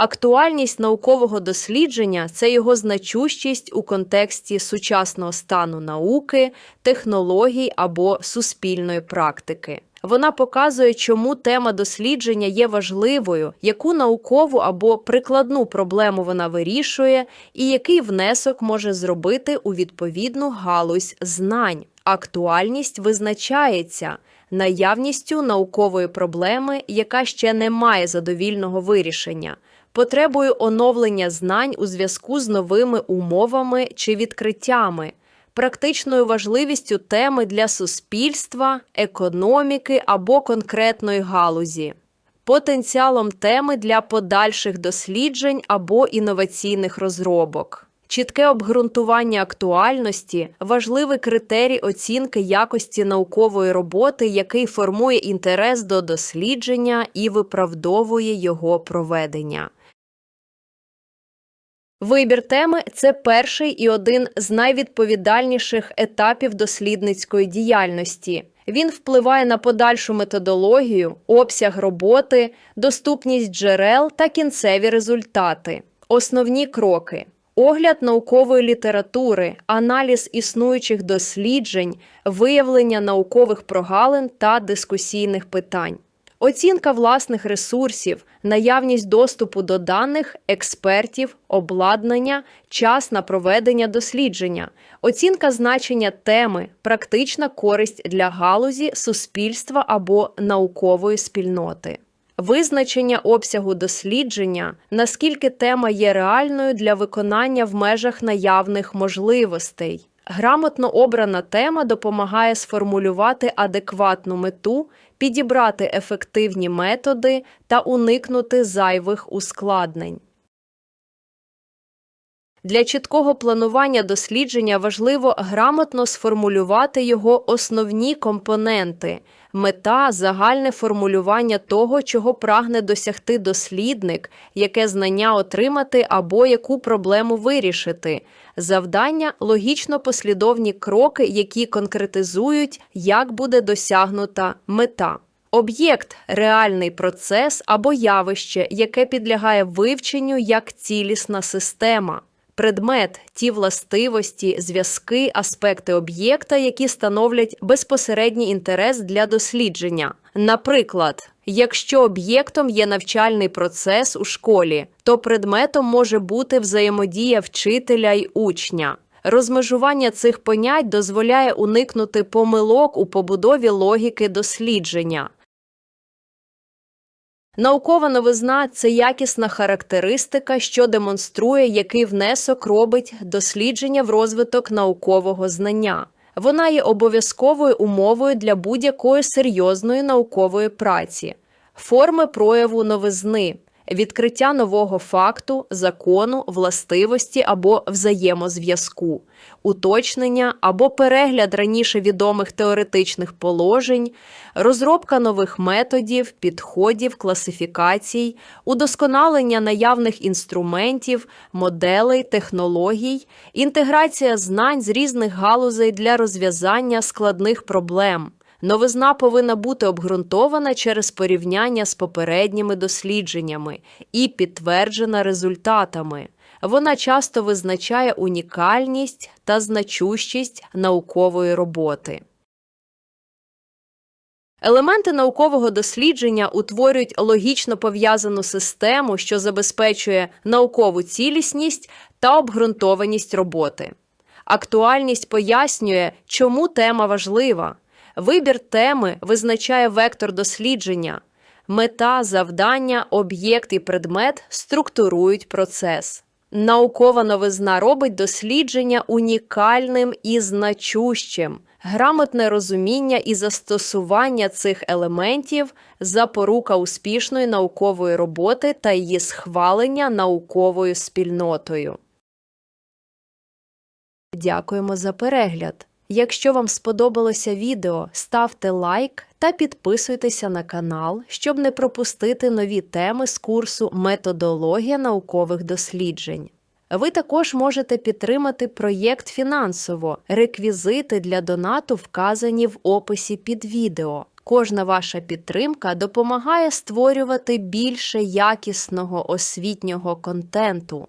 Актуальність наукового дослідження це його значущість у контексті сучасного стану науки, технологій або суспільної практики. Вона показує, чому тема дослідження є важливою, яку наукову або прикладну проблему вона вирішує, і який внесок може зробити у відповідну галузь знань. Актуальність визначається наявністю наукової проблеми, яка ще не має задовільного вирішення, потребою оновлення знань у зв'язку з новими умовами чи відкриттями, практичною важливістю теми для суспільства, економіки або конкретної галузі, потенціалом теми для подальших досліджень або інноваційних розробок. Чітке обґрунтування актуальності важливий критерій оцінки якості наукової роботи, який формує інтерес до дослідження і виправдовує його проведення. Вибір теми це перший і один з найвідповідальніших етапів дослідницької діяльності. Він впливає на подальшу методологію, обсяг роботи, доступність джерел та кінцеві результати. Основні кроки. Огляд наукової літератури, аналіз існуючих досліджень, виявлення наукових прогалин та дискусійних питань. Оцінка власних ресурсів, наявність доступу до даних, експертів, обладнання, час на проведення дослідження, оцінка значення теми, практична користь для галузі, суспільства або наукової спільноти. Визначення обсягу дослідження, наскільки тема є реальною для виконання в межах наявних можливостей. Грамотно обрана тема допомагає сформулювати адекватну мету, підібрати ефективні методи та уникнути зайвих ускладнень. Для чіткого планування дослідження важливо грамотно сформулювати його основні компоненти, мета, загальне формулювання того, чого прагне досягти дослідник, яке знання отримати або яку проблему вирішити, завдання логічно послідовні кроки, які конкретизують, як буде досягнута мета. Об'єкт реальний процес або явище, яке підлягає вивченню як цілісна система. Предмет ті властивості, зв'язки, аспекти об'єкта, які становлять безпосередній інтерес для дослідження. Наприклад, якщо об'єктом є навчальний процес у школі, то предметом може бути взаємодія вчителя й учня. Розмежування цих понять дозволяє уникнути помилок у побудові логіки дослідження. Наукова новизна це якісна характеристика, що демонструє, який внесок робить дослідження в розвиток наукового знання. Вона є обов'язковою умовою для будь-якої серйозної наукової праці, форми прояву новизни, відкриття нового факту, закону, властивості або взаємозв'язку, уточнення або перегляд раніше відомих теоретичних положень, розробка нових методів, підходів, класифікацій, удосконалення наявних інструментів, моделей, технологій, інтеграція знань з різних галузей для розв'язання складних проблем. Новизна повинна бути обґрунтована через порівняння з попередніми дослідженнями і підтверджена результатами. Вона часто визначає унікальність та значущість наукової роботи. Елементи наукового дослідження утворюють логічно пов'язану систему, що забезпечує наукову цілісність та обґрунтованість роботи. Актуальність пояснює, чому тема важлива. Вибір теми визначає вектор дослідження. Мета, завдання, об'єкт і предмет структурують процес. Наукова новизна робить дослідження унікальним і значущим. Грамотне розуміння і застосування цих елементів запорука успішної наукової роботи та її схвалення науковою спільнотою. Дякуємо за перегляд. Якщо вам сподобалося відео, ставте лайк та підписуйтеся на канал, щоб не пропустити нові теми з курсу Методологія наукових досліджень. Ви також можете підтримати проєкт фінансово. Реквізити для донату вказані в описі під відео. Кожна ваша підтримка допомагає створювати більше якісного освітнього контенту.